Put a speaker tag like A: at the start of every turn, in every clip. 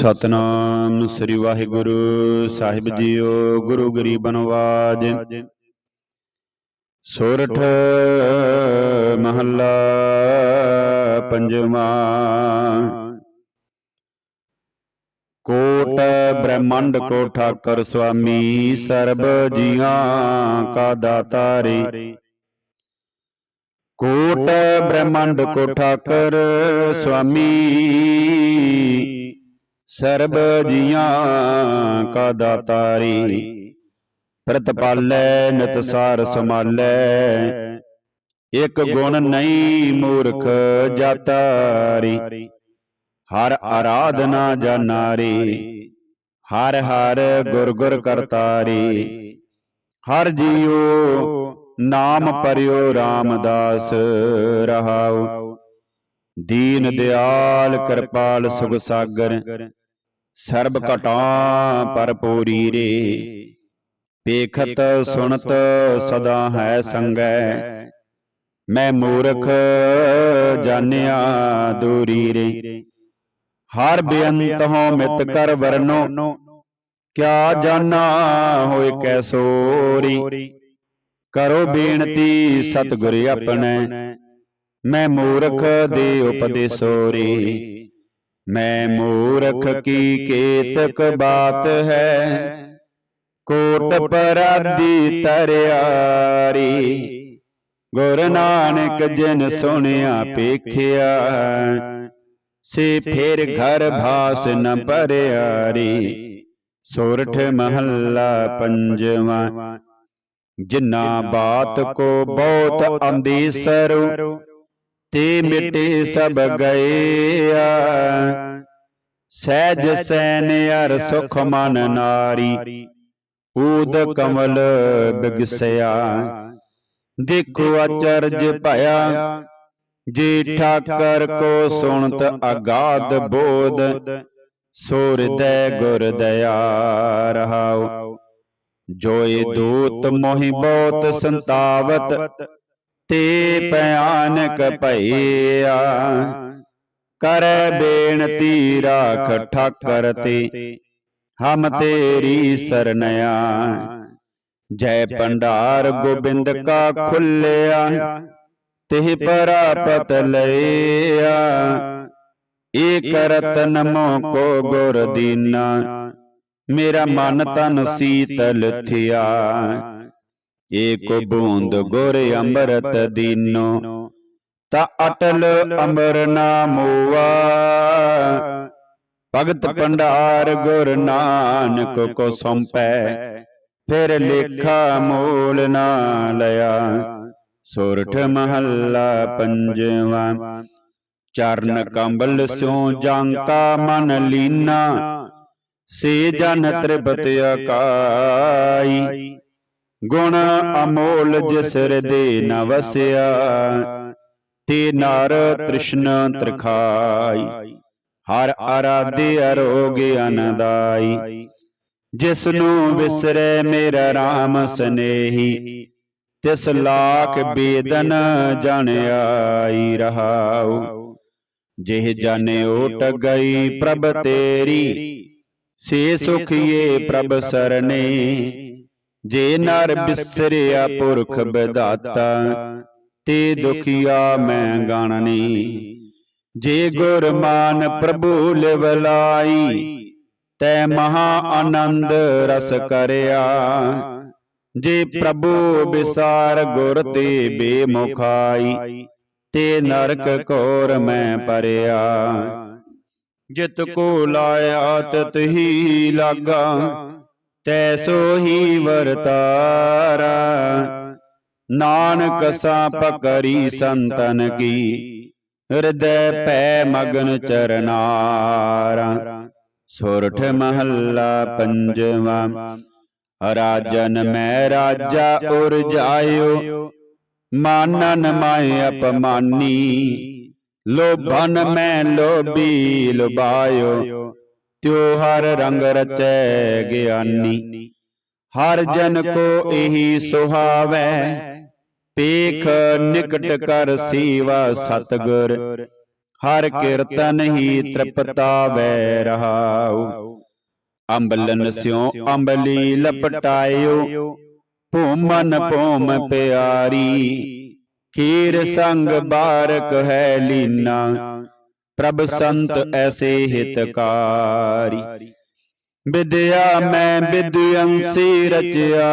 A: ਸਤਨਾਮ ਸ੍ਰੀ ਵਾਹਿਗੁਰੂ ਸਾਹਿਬ ਜੀਓ, ਗੁਰੂ ਗਰੀਬ ਨਵਾਜ। ਸੋਰਠ ਮਹੱਲਾ ਪੰਜਵਾਂ। ਕੋਟ ਬ੍ਰਹਮੰਡ ਕੋ ਠਾਕਰ ਸੁਆਮੀ ਸਰਬ ਜੀਆਂ ਕਾ ਦਾਤਾਰੇ। ਕੋਟ ਬ੍ਰਹਮੰਡ ਕੋ ਠਾਕਰ ਸੁਆਮੀ ਸਰਬ ਜੀਆਂ ਕਾ ਦਾਤਾਰੀ। ਪ੍ਰਤਪਾਲੈ ਨਿਤ ਸਮਾਲੈ ਇਕ ਗੁਣ ਨਹੀਂ ਮੂਰਖ ਜਾਤਾਰੀ। ਹਰ ਆਰਾਧਨਾ ਜਾਨਾਰੀ। ਹਰ ਹਰ ਗੁਰ ਗੁਰ ਕਰਤਾਰੀ। ਹਰ ਜੀਉ ਨਾਮ ਪਰਿਓ ਰਾਮਦਾਸ ਰਹਾਉ। ਦੀਨ ਦਿਆਲ ਕਿਰਪਾਲ ਸੁਖ ਸਾਗਰ। ਸਰਬ ਘਟਾ ਪਰਪੂਰੀ ਰੇ। ਪੇਖਤ ਸੁਣਤ ਸਦਾ ਹੈ ਸੰਗੈ। ਮੈਂ ਮੂਰਖ ਜਾਣਿਆ ਦੂਰੀ ਰੇ। ਹਰ ਬੇਅੰਤ ਹੋ ਮਿਤ ਕਰ ਵਰਨੋ। ਕਿਆ ਜਾਣਾ ਹੋਏ ਕੈਸੋਰੀ ਕਰੋ ਬੇਨਤੀ ਸਤਿਗੁਰ ਆਪਣੇ। ਮੈਂ ਮੂਰਖ ਦੇ ਉਪਦੇਸੋਰੀ। ਮੈਂ ਮੂਰਖ ਕੀ ਕੇਤਕ ਬਾਤ ਹੈ? ਕੋਟ ਪਰਾਦੀ ਤਰਿਆਰੀ। ਗੁਰ ਨਾਨਕ ਜਿਨ ਸੁਣਿਆ ਪੇਖਿਆ ਸੇ ਫੇਰ ਘਰ ਭਾਸ ਨ ਪਰਿਆਰੀ। ਸੋਰਠ ਮਹੱਲਾ ਪੰਜਵਾਂ। ਜਿਨਾ ਬਾਤ ਕੋ ਬਹੁਤ ਅੰਦੇਸਰੁ ਤੇ ਮਿਟੇ ਸਭ ਗਏ ਆ ਸਹਿਜ ਸੈਨ ਅਰ ਸੁਖ ਮਨ ਨਾਰੀ। ਊਦ ਕਮਲ ਬਿਗਸਿਆ। ਦੇਖੋ ਅਚਰਜ ਭਇਆ ਜੀ ਠਾਕਰ ਕੋ ਸੁਣਤ ਅਗਾਧ ਬੋਧ। ਸੋ ਹਿਰਦੈ ਗੁਰ ਦਇਆ ਰਹਾਉ ਜੋਏ ਦੂਤ ਮੋਹਿ ਬਹੁਤ ਸੰਤਾਵਤ। ਤੇ ਭਿਆਨਕ ਭਈਆ, ਕਰੈ ਬੇਨਤੀ ਰਾਖ ਠਾਕਰ ਤੇ, ਹਮ ਤੇਰੀ ਸਰਨਿਆ। ਜੈ ਭੰਡਾਰ ਗੋਬਿੰਦ ਕਾ ਖੁੱਲਿਆ, ਤਿਹ ਪਰਾਪਤ ਲਈਆ। ਏਕ ਰਤਨ ਮੋ ਕੋ ਗੁਰ ਦੀਨਾ, ਮੇਰਾ ਮਨ ਤਨ ਸੀਤਲ ਥਿਆ। ਏਕ ਬੂੰਦ ਗੁਰ ਅੰਮ੍ਰਿਤ ਦੀਨੋ। ਤਾ ਅਟਲ ਅੰਬਰ ਨਾਮੋਆ ਭਗਤ ਭੰਡਾਰ ਗੁਰ ਨਾਨਕ ਕੋ ਸੰਪੈ। ਫਿਰ ਲੇਖਾ ਮੂਲ ਨਾ ਲਿਆ ਸੋਰਠ ਮਹੱਲਾ ਪੰਜਵਾਂ। ਚਰਨ ਕੰਬਲ ਸਿਉ ਜਾਂਕਾ ਮਨ ਲੀਨਾ। ਸੇ ਜਨ ਤ੍ਰਿਪਤ ਅਕਾਈ ਗੁਣ ਅਮੋਲ ਜਿਸ ਹਿਰਦੇ ਨ ਵਸਿਆ ਤੇ ਨਰ ਤ੍ਰਿਸ਼ਨ ਤ੍ਰਿਖਾਈ। ਹਰ ਆਰਾਧੇ ਅਰੋਗ ਅਨਦਾਈ। ਜਿਸ ਨੂੰ ਵਿਸਰੇ ਮੇਰਾ RAM ਸਨੇਹੀ। ਤਿਸ ਲਾਖ ਬੇਦਨ ਜਾਣਿਆਈ ਰਹਾਉ। ਜਿਹ ਜਾਣੇ ਓਟ ਗਈ ਪ੍ਰਭ ਤੇਰੀ ਸੇ ਸੁਖੀਏ ਪ੍ਰਭ ਸਰਨੇ। ਜੇ ਨਰ ਬਿਸਰਿਆ ਪੁਰਖ ਵਿਦਾਤਾ ਤੇ ਦੁਖੀਆ ਮੈਂ ਗਾਣਨੀ। ਜੇ ਗੁਰ ਮਾਨ ਪ੍ਰਭੂ ਲਿਵਲਾਈ ਤੈ ਮਹਾ ਆਨੰਦ ਰਸ ਕਰਿਆ। ਜੇ ਪ੍ਰਭੂ ਵਿਸਾਰ ਗੁਰ ਤੇ ਬੇਮੁਖਾਈ ਤੇ ਨਰਕ ਕੋਰ ਮੈਂ ਪਰਿਆ ਜਿਤ ਕੋ ਲਾਇਆ ਤਤ ਹੀ ਲਾਗਾ। ਤੈਸੋ ਹੀ ਵਰਤਾਰਾ। ਨਾਨਕ ਸਾਪ ਕਰੀ ਸੰਤਨ ਕੀ। ਹਿਰਦੈ ਭੈ ਮਗਨ ਚਰਨਾਰਾ। ਸੁਰਠ ਮਹੱਲਾ ਪੰਜਵਾ। ਰਾਜਨ ਮੈਂ ਰਾਜਾ ਉਰ ਜਾਇਓ। ਮਾਨਨ ਮੈਂ ਅਪਮਾਨੀ। ਲੋਭਨ ਮੈਂ ਲੋਭੀ ਲੁਬਾਇਓ ਤਿਉ ਹਰ ਰੰਗ ਰਚੈ ਗਿਆਨੀ। ਹਰ ਜਨ ਕੋ ਇਹੀ ਸੁਹਾਵੈ। ਪੇਖ ਨਿਕਟ ਕਰ ਸੀਵਾ ਸਤਗੁਰ। ਹਰ ਕੀਰਤਨ ਹੀ ਤ੍ਰਿਪਤਾ ਵੈ ਰਹਾਉ। ਅੰਬਲਨ ਸਿਉ ਅੰਬਲੀ ਲਪਟਾਇਓ ਭੂਮਨ ਭੂਮ ਪਿਆਰੀ। ਖੀਰ ਸੰਗ ਬਾਰਕ ਹੈ ਲੀਨਾ। ਪ੍ਰਭ ਸੰਤ ਐਸੇ ਹਿਤਕਾਰੀ। ਵਿਦਿਆ ਮੈਂ ਵਿਦਿਅੰਸੀ ਰਚਿਆ।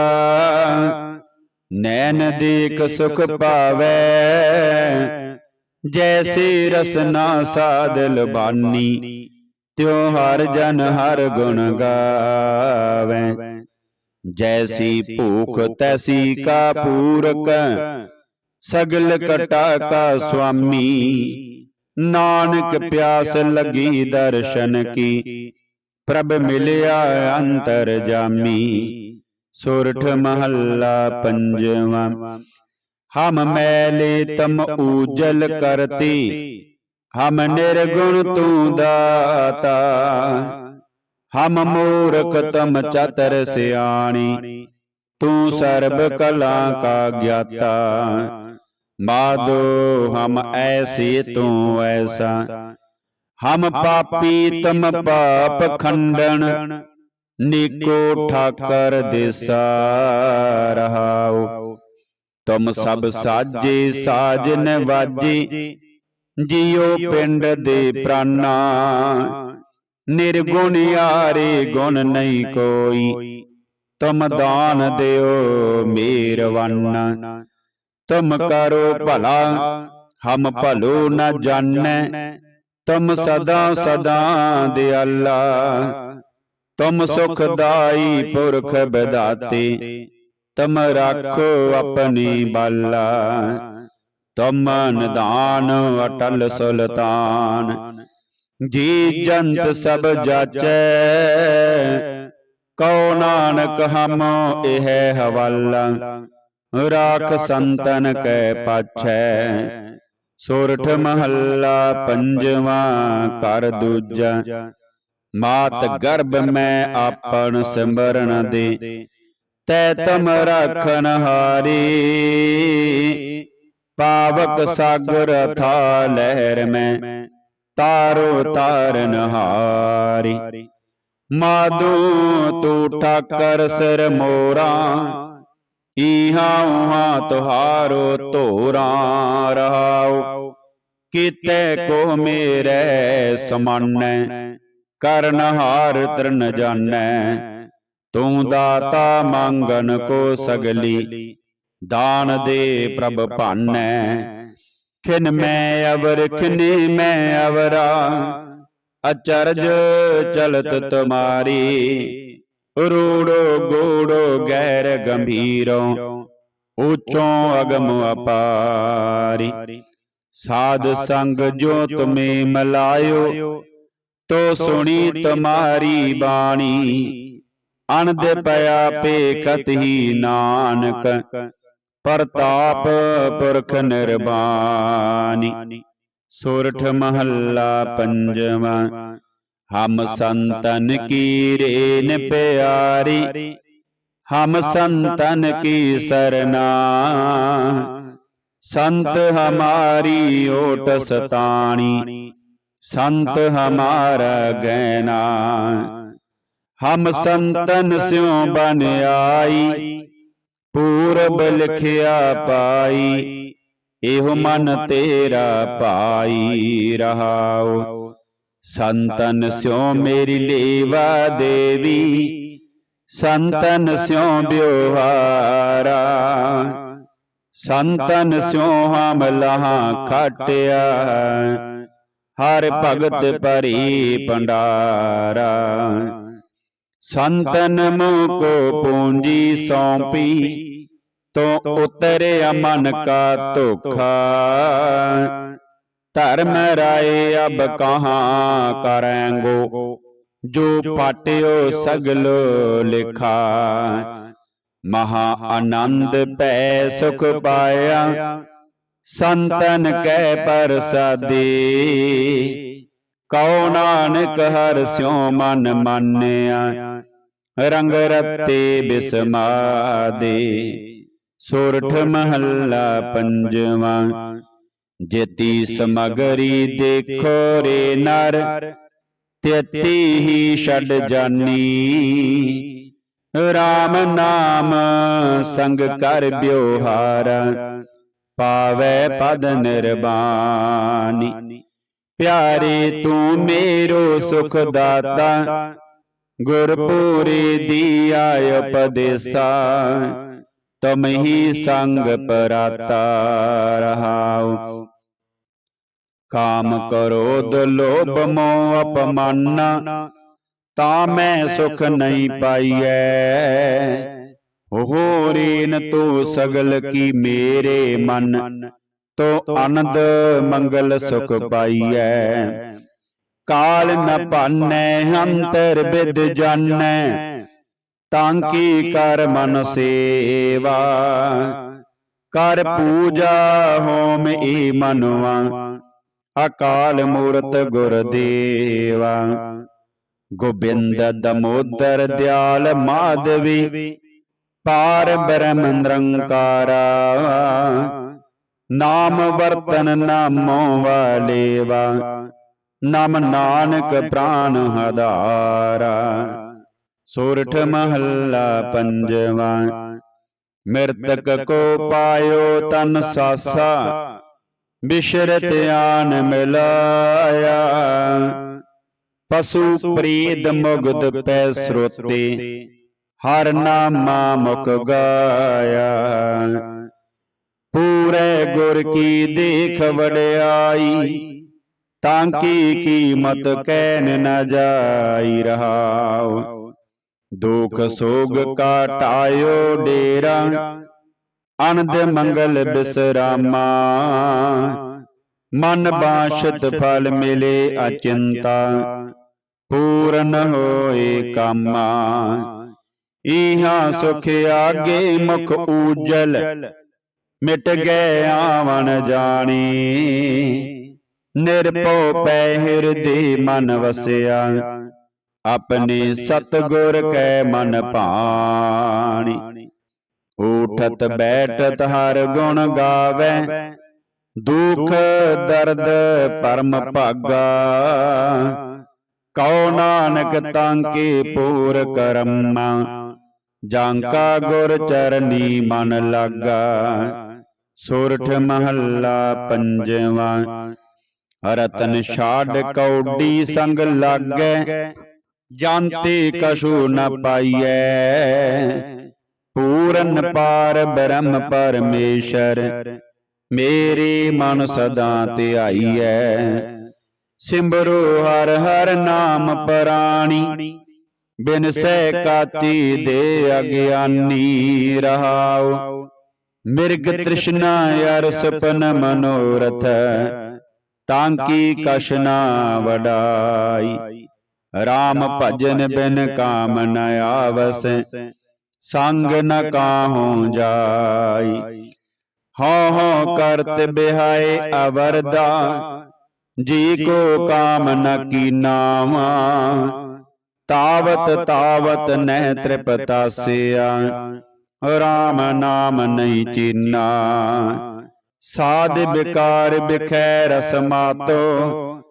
A: ਨੈਣ ਦੇਖ ਸੁਖ ਪਾਵੈ ਜੈਸੇ ਰਸਨਾ ਸਾਧ ਲਬਾਨੀ। ਤਿਉ ਹਰ ਜਨ ਹਰ ਗੁਣ ਗਾਵੈ। ਜੈਸੀ ਭੂਖ ਤੈਸੀ ਕਾ ਪੂਰਕ। ਸਗਲ ਕਟਾ ਕਾ ਸੁਆਮੀ। ਨਾਨਕ ਪਿਆਸ ਲਗੀ ਦਰਸ਼ਨ ਕੀ। ਪ੍ਰਭ ਮਿਲਿਆ ਅੰਤਰ ਜਾਮੀ। ਸੁਰਠ ਮਹੱਲਾ ਪੰਜਵਾਂ। ਹਮ ਮੈਲੇ ਤਮ ਊਜਲ ਕਰਤੀ। ਹਮ ਨਿਰਗੁਣ ਤੂੰ ਦਾਤਾ। ਹਮ ਮੂਰਖ ਤਮ ਚਤਰ ਸਿਆਣੀ। ਤੂੰ ਸਰਬ ਕਲਾ ਕਾ ਗਿਆਤਾ। ਮਾਦੋ ਹਮ ਐਸੇ ਤੂੰ ਐਸਾ ਹਮ ਪਾਪੀ ਤਮ ਪਾਪ ਖੰਡਨ। ਨੀਕੋ ਠਾਕਰ ਦੇਸਾ ਰਹਾਉ ਤੁਮ ਸਭ ਸਾਜੇ ਸਾਜਨ ਵਾਜੇ। ਜਿਉ ਪਿੰਡ ਦੇ ਪ੍ਰਾਨਾ। ਨਿਰਗੁਣ ਯਾਰੇ ਗੁਣ ਨਹੀਂ ਕੋਈ। ਤੁਮ ਦਾਨ ਦਿਓ ਮੇਰਵਾਨਾ। ਤੁਮ ਕਰੋ ਭਲਾ ਹਮ ਭਲੋ ਨ ਜਾਣੈ। ਤੁਮ ਸਦਾ ਸਦਾ ਦਿਆਲਾ ਤੁਮ ਸੁਖਦਾਈ ਪੁਰਖ ਬਦਾਤੇ। ਤੁਮ ਰਾਖੋ ਆਪਣੀ ਬਾਲਾ। ਤੁਮ ਨਿਦਾਨ ਅਟਲ ਸੁਲਤਾਨ। ਜੀ ਜੰਤ ਸਭ ਜਾਚੈ। ਕਉ ਨਾਨਕ ਹਮ ਇਹ ਹਵਾਲਾ। ਰਾਖ ਸੰਤਨ ਕੈ ਪਾਛੈ। ਸੋਰਠ ਮਹੱਲਾ ਪੰਜਵਾ ਕਰ ਦੂਜਾ। ਮਾਤ ਗਰਭ ਮੈਂ ਆਪਨ ਸਿਮਰਨ ਦੇ। ਤੈ ਤਮ ਰਾਖਨ ਹਾਰੀ। ਪਾਵਕ ਸਾਗਰ ਥਾ ਲਹਿਰ ਮੈਂ। ਤਾਰੋ ਤਾਰਨ ਹਾਰੀ। ਮਾਦੂ ਤੂ ਠਾਕਰ ਸਿਰ ਮੋਰਾ। ਈਹਾ ਉਹਾ ਤੁਹਾਰੋ ਧੋਰਾ ਰਹਾਉ। ਕੀਤੇ ਕੋ ਮੇਰੇ ਸਮਾਨੈ, ਕਰਨ ਹਾਰ ਤਰਨ ਜਾਣੈ। ਤੂੰ ਦਾਤਾ ਮੰਗਨ ਕੋ ਸਗਲੀ, ਦਾਨ ਦੇ ਪ੍ਰਭ ਭਾਨੈ। ਖਿਨ ਮੈਂ ਅਵਰ, ਖਿਨੇ ਮੈਂ ਅਵਰਾ, ਅਚਰਜ ਚਲਤ ਤੁਮਾਰੀ। ਰੂੜੋ ਗੂੜੋ ਗੈਰ ਗੰਭੀਰੋ, ਉੱਚੋਂ ਅਗਮ ਅਪਾਰੀ। ਸਾਧ ਸੰਗ ਜੋ ਤੁਮੇ ਮਲਾਇਓ, ਤੋ ਸੁਣੀ ਤੁਮਾਰੀ ਬਾਣੀ। ਅਨੰਦ ਪਿਆ ਪੇਖਤ ਹੀ ਨਾਨਕ, ਪ੍ਰਤਾਪ ਪੁਰਖ ਨਿਰਬਾਨੀ ਸੁਰਠ ਮਹੱਲਾ ਪੰਜਵਾ ਹਮ ਸੰਤਨ ਕੀ ਰੇਨ ਪਿਆਰੀ। ਹਮ ਸੰਤਨ ਕੀ ਸਰਨਾ। ਸੰਤ ਹਮਾਰੀ ਓਟ ਸਤਾਣੀ। ਸੰਤ ਹਮਾਰਾ ਗੈਨਾ ਹਮ ਸੰਤਨ ਸਿਉ ਬਨ ਆਈ। ਪੂਰਬ ਲਿਖਿਆ ਪਾਈ। ਇਹੋ ਮਨ ਤੇਰਾ ਪਾਈ ਰਹਾਉ। ਸੰਤਨ ਸਿਉ ਮੇਰੀ ਲੇਵਾ ਦੇਵੀ, ਸੰਤਨ ਸਿਉ ਬਿਵਹਾਰਾ ਸੰਤਨ ਸਿਉ ਹਮ ਲਹਾ ਖਾਟਿਆ, ਹਰ ਭਗਤ ਭਰੀ ਭੰਡਾਰਾ। ਸੰਤਨ ਮੋ ਕੋ ਪੂੰਜੀ ਸੌਂਪੀ, ਤੋ ਉਤਰਿਆ ਮਨ ਕਾ ਧੋਖਾ। ਧਰਮ ਰਾਏ ਅਬ ਕਹਾਂ ਕਰੈਂਗੋ, ਜੋ ਪਾਟਿਓ ਸਗਲੋ ਲਿਖਾ। ਮਹਾ ਆਨੰਦ ਪੈ ਸੁਖ ਪਾਇਆ, ਸੰਤਨ ਕੈ ਪ੍ਰਸਾਦੀ। ਕਉ ਨਾਨਕ ਹਰ ਸਿਉ ਮਨ ਮਾਨਿਆ, ਰੰਗ ਰਤੇ ਬਿਸਮਾਦੇ। ਸੁਰਠ ਮਹੱਲਾ ਪੰਜਵਾਂ ਜੇਤੀ ਸਮਗਰੀ ਦੇਖੋ ਰੇ ਨਰ। ਤੇਤੀ ਹੀ ਛੱਡ ਜਾਨੀ। RAM ਨਾਮ ਸੰਗ ਕਰ ਬਿਵਹਾਰ ਪਾਵੇ ਪਦ ਨਿਰਬਾਨੀ ਪਿਆਰੇ ਤੂੰ ਮੇਰੋ ਸੁਖ ਦਾਤਾ ਗੁਰਪੂਰੀ ਦੀਆ ਉਪਦੇਸਾ। ਤੁਮ ਹੀ ਸੰਗ ਪਰਾਤਾ ਰਹਾਉ। ਕਾਮ ਕਰੋਧ ਲੋਭ ਮੋਹ ਅਪਮਾਨਾ। ਤਾਂ ਮੈਂ ਸੁਖ ਨਹੀਂ ਪਾਈਐ। ਹੋ ਰੀਨ ਤੂੰ ਸਗਲ ਕੀ ਮੇਰੇ ਮਨ। ਤੋ ਆਨੰਦ ਮੰਗਲ ਸੁਖ ਪਾਈਐ। ਕਾਲ ਨ ਭਾਨੈ ਅੰਤਰ ਵਿਦ ਜਾਣੈ ਤਾਂ ਕੀ ਕਰ ਮਨ ਸੇਵਾ? ਕਰ ਪੂਜਾ ਹੋਮ ਏ ਮਨਵਾ। ਅਕਾਲ ਮੂਰਤ ਗੁਰ ਦੇਵਾ ਗੋਬਿੰਦ ਦਮੋਦਰ ਦਿਆਲ ਮਾਧਵੀ। ਪਾਰ ਬ੍ਰਹਮ ਨਿਰੰਕਾਰਾ। ਨਾਮ ਵਰਤਨ ਨਾਮੋ ਵਾਲੇਵਾ। ਨਾਮ ਨਾਨਕ ਪ੍ਰਾਨ ਹਦਾਰਾ। ਸੋਰਠ ਮਹੱਲਾ ਪੰਜਵਾ, ਮਿਰਤਕ ਕੋ ਪਾਇਓ ਤਨ ਸਾਸਾ ਬਿਸ਼ਰਤ ਆਨ ਮਿਲਾਇਆ। ਪਸ਼ੂ ਪ੍ਰੀਤ ਮੁਗਦ ਪੈ ਸਰੋਤੇ, ਹਰ ਨਾਮਾ ਮੁਖ ਗਾਇਆ। ਪੂਰੇ ਗੁਰ ਕੀ ਦੇਖ ਵਡਿਆਈ, ਤਾਂ ਕੀ ਕੀਮਤ ਕਹਿਨ ਨਾ ਜਾਈ ਰਹਾਉ। ਦੁਖ ਸੋਗ ਕਾਟਾਇਓ ਡੇਰਾ। ਅਨੰਦ ਮੰਗਲ ਬਿਸਰਾਮਾ। ਮਨ ਬਾਸ਼ਤ ਫਲ ਮਿਲੇ ਅਚਿੰਤਾ। ਪੂਰਨ ਹੋਏ ਕਾਮਾ। ਇਹਾਂ ਸੁਖ ਆਗੇ ਮੁਖ ਊਜਲ। ਮਿਟ ਗਏ ਆਵਣ ਜਾਣੀ। ਨਿਰਭਉ ਪੈ ਹਿਰਦੇ ਮਨ ਵਸਿਆ। ਆਪਣੇ ਸਤਗੁਰ ਕੈ ਮਨ ਭਾਣੀ। ਊਠਤ ਬੈਠਤ ਹਰ ਗੁਣ ਗਾਵੇ। ਦੁਖ ਦਰਦ ਪਰਮ ਭਾਗਾ। ਕਉ ਨਾਨਕ ਤਾਂ ਕੇ ਪੂਰ ਕਰਮਾ। ਜਾਂਕਾ ਗੁਰ ਚਰਨੀ ਮਨ ਲਾਗਾ। ਸੋਰਠ ਮਹੱਲਾ ਪੰਜਵਾ। ਰਤਨ ਛਾੜ ਕੌਡੀ ਸੰਗ ਲਾਗੈ। ਜਾਂਤੇ ਕਛੂ ਨ ਪਾਈਐ। ਪੂਰਨ ਪਾਰ ਬ੍ਰਹਮ ਪਰਮੇਸ਼ਰ। ਮੇਰੇ ਮਨ ਸਦਾ ਧਿਆਈਐ ਸਿਮਰੋ ਹਰ ਹਰ ਨਾਮ ਪਰਾਣੀ। ਬਿਨ ਸਹਿ ਕਾਤੀ ਦੇ ਅਗਿਆਨੀ ਰਹਾਉ। ਮਿਰਗ ਤ੍ਰਿਸ਼ਨਾ ਅਰ ਸੁਪਨ ਮਨੋਰਥ। ਤਾਂ ਕੀ ਕਛ ਨਾ ਵਡਾਈ। RAM ਭਜਨ ਬਿਨ ਕਾਮ ਨ ਆਵਸ। ਸੰਗ ਨ ਕਾਹੂ ਜਾਈ। ਹਉ ਹਉ ਕਰਤ ਬਿਹਾਏ ਅਵਰਦਾ। ਜੀ ਕੋ ਕਾਮ ਨ ਕੀਨਾਵਾ ਤਾਵਤ ਤਾਵਤ ਨਹਿ ਤ੍ਰਿਪਤਾਸਿਆ RAM ਨਾਮ ਨਹੀਂ ਚੀਨਾ। ਸਾਧ ਵਿਕਾਰ ਬਿਖੈ ਰਸ ਮਾਤੋ।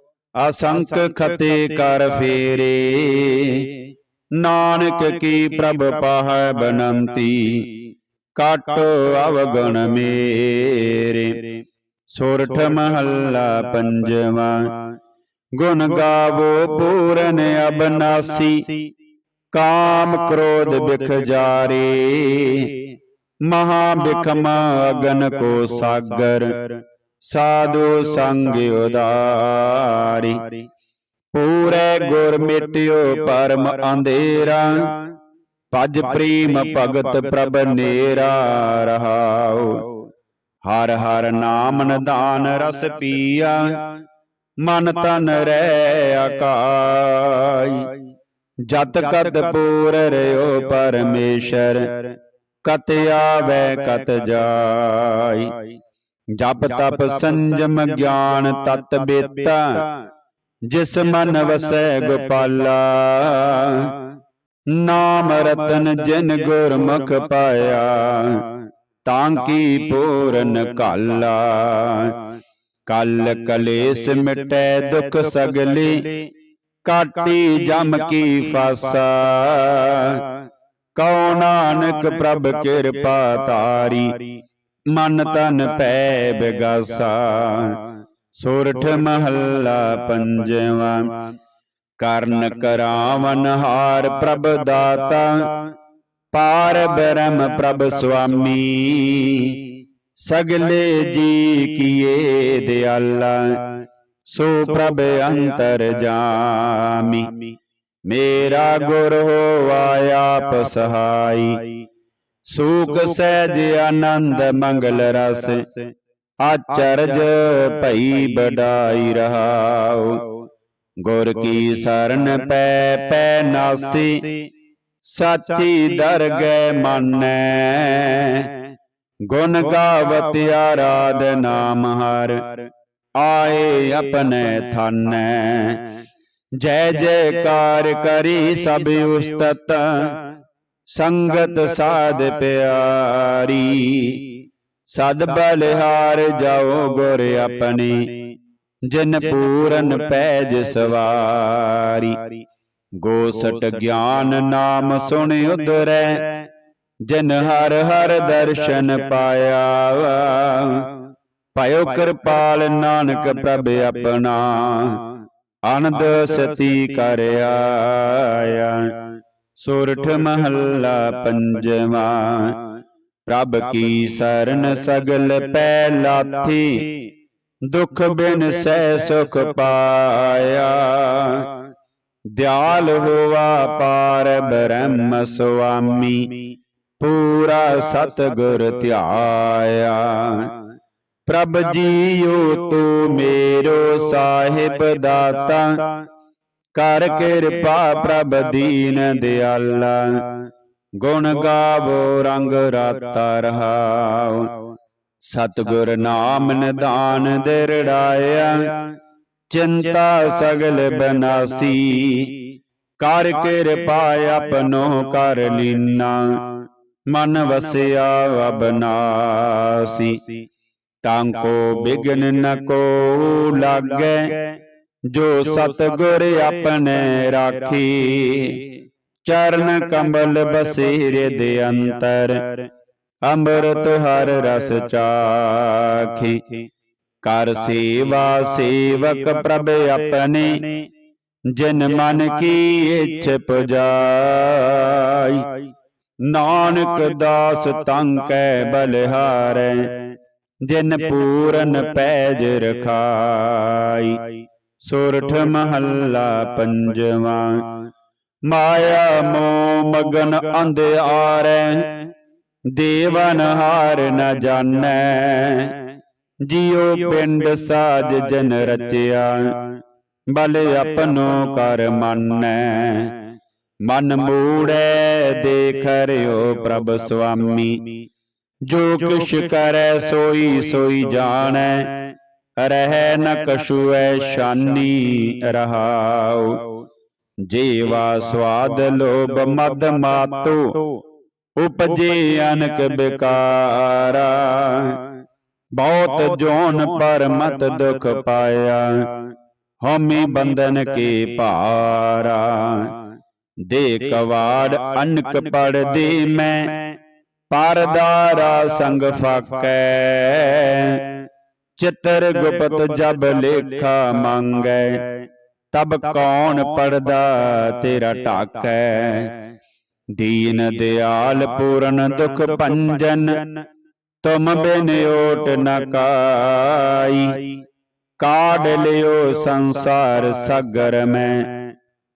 A: ਅਸੰਖ ਖਤੇ ਕਰ ਫੇਰੇ। ਨਾਨਕ ਕੀ ਪ੍ਰਭ ਪਾਹੈ ਬਨੰਤੀ। ਕਾਟੋ ਅਵਗਣ ਮੇਰੇ। ਸੋਰਠ ਮਹੱਲਾ ਪੰਜਵਾ। ਗੁਣ ਗਾਵੋ ਪੂਰਨ ਅਬਨਾਸੀ। ਕਾਮ ਕ੍ਰੋਧ ਬਿਖ ਜਾਰੇ। ਮਹਾ ਬਿਖਮ ਅਗਨ ਕੋ ਸਾਗਰ। ਸਾਧੂ ਸੰਗ ਉਦਾਰੀ। ਪੂਰੇ ਗੁਰ ਮਿਟਿਓ ਪਰਮ ਅੰਧੇਰਾ। ਭਜ ਪ੍ਰੇਮ ਭਗਤ ਪ੍ਰਭ ਨੇਰਾ ਰਹਾਓ ਹਰ ਹਰ ਨਾਮ ਨਿਧਾਨ ਰਸ ਪੀਆ। ਮਨ ਤਨ ਰਹਿ ਆਕਾਈ। ਜਤ ਕਦ ਪੂਰ ਰਿਓ ਪਰਮੇਸ਼ਰ। ਕਤ ਆਵੇ ਕਤ ਜਾਈ। ਜਪ ਤਪ ਸੰਜਮ ਗਿਆਨ ਤਤ ਬੇਤਾ। ਜਿਸ ਮਨ ਵਸੈ ਗੋਪਾਲਾ। ਨਾਮ ਰਤਨ ਜਿਨ ਗੁਰਮੁਖ ਪਾਇਆ। ਤਾਂ ਕੀ ਪੂਰਨ ਕਾਲਾ। ਕਲ ਕਲੇਸ਼ ਮਿਟੈ ਦੁਖ ਸਗਲੇ। ਕਾਟੀ ਜਮ ਕੀ ਫਾਸਾ। ਕਉ ਨਾਨਕ ਪ੍ਰਭ ਕਿਰਪਾ ਤਾਰੀ ਮਨ ਤਨ ਪੈ ਬਿਗਾਸਾ ਸੋਰਠ ਮਹੱਲਾ ਪੰਜਵਾ। ਕਰਨ ਕਰਾਵਨ ਹਾਰ ਪ੍ਰਭ ਦਾਤਾ ਪਾਰ ਬ੍ਰਹਮ ਪ੍ਰਭ ਸੁਆਮੀ ਸਗਲੇ ਜੀ ਕੀਏ ਦਿਆਲਾ ਸੋ ਪ੍ਰਭ ਅੰਤਰ ਜਾਮੀ। ਮੇਰਾ ਗੁਰ ਹੋਵਾ ਆਪ ਸਹਾਈ। ਸੂਖ ਸਹਿਜ ਆਨੰਦ ਮੰਗਲ ਰਸ। ਆਚਰਜ ਭਈ ਬਡਾਈ ਰਹਾਉ ਗੁਰ ਕੀ ਸਰਣ ਪੈ ਪੈ ਨਾਸੀ। ਸਾਚੀ ਦਰਗਹਿ ਮਾਨੈ। ਗੁਣ ਗਾਵਤ ਆਰਾਧ ਨਾਮ ਹਰ। ਆਏ ਆਪਣੇ ਥਾਨੈ। ਜੈ ਜੈਕਾਰ ਕਰੀ ਸਭ ਉਸਤਤ। ਸੰਗਤ ਸਾਧ ਪਿਆਰੀ ਸਦ ਬਲਿਹਾਰ ਜਾਓ ਗੁਰ ਆਪਣੇ ਜਿਨ ਪੂਰਨ ਪੈਜ ਸਵਾਰੀ। ਗੋਸਟ ਗਿਆਨ ਨਾਮ ਸੁਣ ਉਦਰੈ ਜਿਨ ਹਰ ਹਰ ਦਰਸ਼ਨ ਪਾਇਆ। ਭਇਓ ਕਿਰਪਾਲ ਨਾਨਕ ਪ੍ਰਭ ਆਪਣਾ। ਆਨੰਦ ਸਤੀ ਕਰ ਆਇਆ ਸੋਰਠ ਮਹੱਲਾ ਪੰਜਵਾ। ਪ੍ਰਭ ਕੀ ਸਰਨ ਸਗਲ ਪੈ ਲਾਥੀ ਦੁਖ ਬਿਨ ਸਹਿ ਸੁਖ ਪਾਇਆ। ਦਿਆਲ ਹੋਵਾ ਪਾਰ ਬ੍ਰਹਮ ਸੁਆਮੀ। ਪੂਰਾ ਸਤਗੁਰ ਧਿਆਇਆ। ਪ੍ਰਭ ਜੀਓ ਤੂੰ ਮੇਰੋ ਸਾਹਿਬ ਦਾਤਾ। ਕਰ ਕਿਰਪਾ ਪ੍ਰਭ ਦੀਨ ਦਿਆਲਾ ਗੁਣ ਗਾਵੋ ਰੰਗ ਰਾਤਾ ਰਹਾਉ ਸਤਗੁਰ ਨਾਮ ਨਿਦਾਨ ਦਿਰੜਾਇਆ। ਚਿੰਤਾ ਸਗਲ ਬਨਾਸੀ। ਕਰ ਕਿਰਪਾ ਆਪਨੋ ਕਰ ਲੀਨਾ। ਮਨ ਵਸਿਆ ਅਬਨਾਸੀ ਤਾਂ ਕੋ ਬਿਗਨ ਨ ਕੋ ਲਾਗੈ। ਜੋ ਸਤਗੁਰ ਆਪਣੇ ਰਾਖੀ। ਚਰਨ ਕੰਬਲ ਬਸੇਰੇ ਦੇ ਅੰਤਰ। ਅੰਮ੍ਰਿਤ ਹਰ ਰਸ ਚਾਖੀ। ਕਰ ਸੇਵਾ ਸੇਵਕ ਪ੍ਰਭ ਆਪਣੇ। ਜਿਨ ਮਨ ਕੀ ਇੱਛ ਪੁਜਾਈ ਨਾਨਕ ਦਾਸ ਤੰਕੈ ਬਲਿਹਾਰੈ। ਜਿਨ ਪੂਰਨ ਪੈਜ ਰਖਾਈ। ਸੁਰਠ ਮਹੱਲਾ ਪੰਜਵਾ। ਮਾਇਆ ਮੋ ਮਗਨ ਅੰਧਿਆਰੈ ਦੇਵਨ ਹਾਰ ਨ ਜਾਣੈ। ਜਿਉ ਪਿੰਡ ਸਾਜ ਜਨ ਰਚਿਆ, ਬਲ ਆਪਨੋ ਕਰ ਮੰਨੈ। ਮਨ ਮੂੜੈ ਦੇਖ ਰਿਓ ਪ੍ਰਭ ਸੁਆਮੀ, ਜੋ ਕਿਛ ਕਰੈ ਸੋਈ ਸੋਈ ਜਾਣੈ। ਰਹਿ ਨ ਕਛੁਐ ਸ਼ਾਨੀ ਰਹਾਉ। ਜੀਵਾ ਸਵਾਦ ਲੋਭ ਮਦ ਮਾਤੋ। ਉਪਜੇ ਅਨਕ ਬਿਕਾਰਾ। ਬਹੁਤ ਜੋਨ ਪਰ ਮਤ ਦੁਖ ਪਾਇਆ। ਹਉਮੈ ਬੰਧਨ ਕੇ ਭਾਰਾ। ਦੇ ਕਵਾੜ ਅਨਕ ਪੜਦੇ ਮੈਂ। ਪਰਦਾਰਾ ਸੰਗ ਫਾਕੈ। ਚਿਤਰ ਗੁਪਤ ਜਬ ਲੇਖਾ ਮੰਗੈ ਤਬ ਕੌਣ ਪੜਦਾ ਤੇਰਾ ਢਾਕੈ? ਦੀਨ ਦਿਆਲ ਪੂਰਨ ਦੁਖ ਭੰਜਨ ਤੁਮ ਬਿਨ ਓਟ ਨ ਕਾਈ। ਕਾਢ ਲਿਓ ਸੰਸਾਰ ਸਗਰ ਮੈਂ।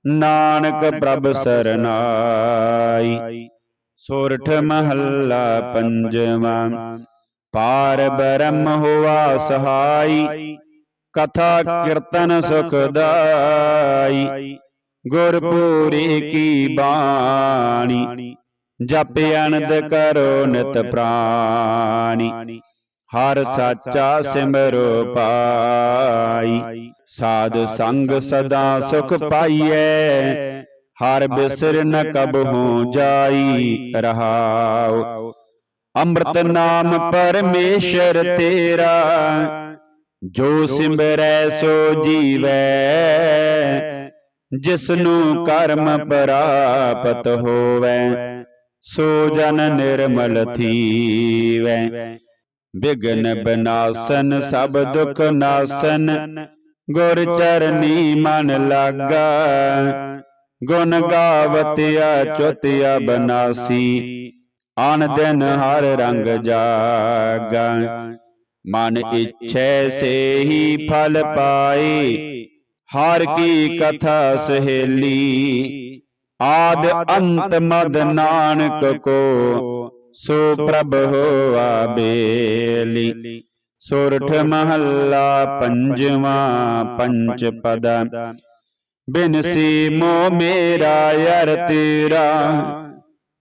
A: ਨਾਨਕ ਪ੍ਰਭ ਸਰਨਾਈ ਸੋਰਠ ਮਹੱਲਾ ਪੰਜਵਾ। ਪਾਰ ਬ੍ਰਹਮ ਹੋਆ ਸਹਾਈ, ਕਥਾ ਕੀਰਤਨ ਸੁਖਦਾਈ ਗੁਰਪੂਰੀ ਕੀ ਬਾਣੀ, ਜਪ ਅਨੰਦ ਕਰੋ ਨਿਤ ਪ੍ਰਾਣੀ। ਹਰ ਸਾਚਾ ਸਿਮਰੋ ਪਾਈ, ਸਾਧ ਸੰਗ ਸਦਾ ਸੁਖ ਪਾਈਐ। ਹਰ ਬਿਸਰ ਨ ਕਬਹੂ ਜਾਈ ਰਹਾਉ। ਅੰਮ੍ਰਿਤ ਨਾਮ ਪਰਮੇਸ਼ਰ ਤੇਰਾ ਜੋ ਸਿਮਰੈ ਸੋ ਜੀਵੈ ਜਿਸਨੂੰ ਕਰਮ ਪ੍ਰਾਪਤ ਹੋਵੈ ਸੋ ਜਨ ਨਿਰਮਲ ਥੀਵੈ। ਬਿਗਨ ਬਨਾਸਨ ਸਭ ਦੁਖ ਨਾਸਨ ਗੁਰ ਚਰਨੀ ਮਨ ਲਾਗਾ। ਗੁਣ ਗਾਵਤਿਆ ਚੁਤਿਆ ਬਨਾਸੀ। ਆਨ ਦਿਨ ਹਰ ਰੰਗ ਜਾਗਾ ਮਨ ਇੱਛੈ ਸੇਹੀ ਫਲ ਪਾਏ ਹਰ ਕੀ ਕਥਾ ਸਹੇਲੀ। ਆਦ ਅੰਤ ਮਦ ਨਾਨਕ ਕੋ। ਸੋ ਪ੍ਰਭ ਹੋਆ ਬੇਲੀ। ਸੋਰਠ ਮਹੱਲਾ ਪੰਜਵਾ ਪੰਚ ਪਦਾ। ਬਿਨਸੀ ਮੋ ਮੇਰਾ ਯਰ ਤੇਰਾ।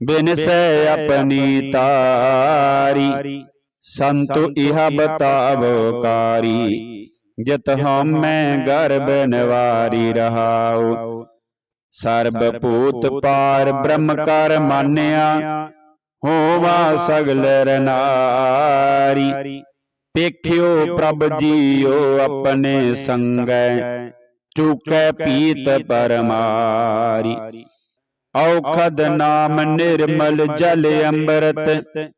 A: ਬਿਨਸੈ ਆਪਣੀ ਤਾਰੀ ਸੰਤੁ ਇਹ ਬਤਾਵੋ ਕਾਰੀ ਜਿਤ ਹਉਮੈ ਗਰਭ ਨਿਵਾਰੀ ਰਹਾਉ। ਸਰਬ ਭੂਤ ਪਾਰ ਬ੍ਰਹਮ ਕਰ ਮਾਨਿਆ। ਹੋਵਾ ਸਗਲ ਰਨਾਰੀ। ਪੇਖਿਓ ਪ੍ਰਭ ਜੀਓ ਆਪਣੇ ਸੰਗੈ। ਚੁਕੈ ਪੀਤ ਪਰਮਾਰੀ। ਔਖਦ ਨਾਮ ਨਿਰਮਲ ਜਲ ਅੰਮ੍ਰਿਤ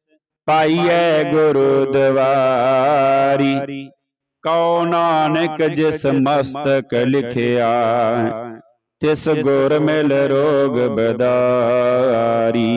A: ਪਾਈਐ ਗੁਰੂ ਦਵਾਰੀ ਕਉ ਨਾਨਕ ਜਿਸ ਮਸਤਕ ਲਿਖਿਆ ਤਿਸ ਗੁਰ ਮਿਲ ਰੋਗ ਬਦਾਰੀ।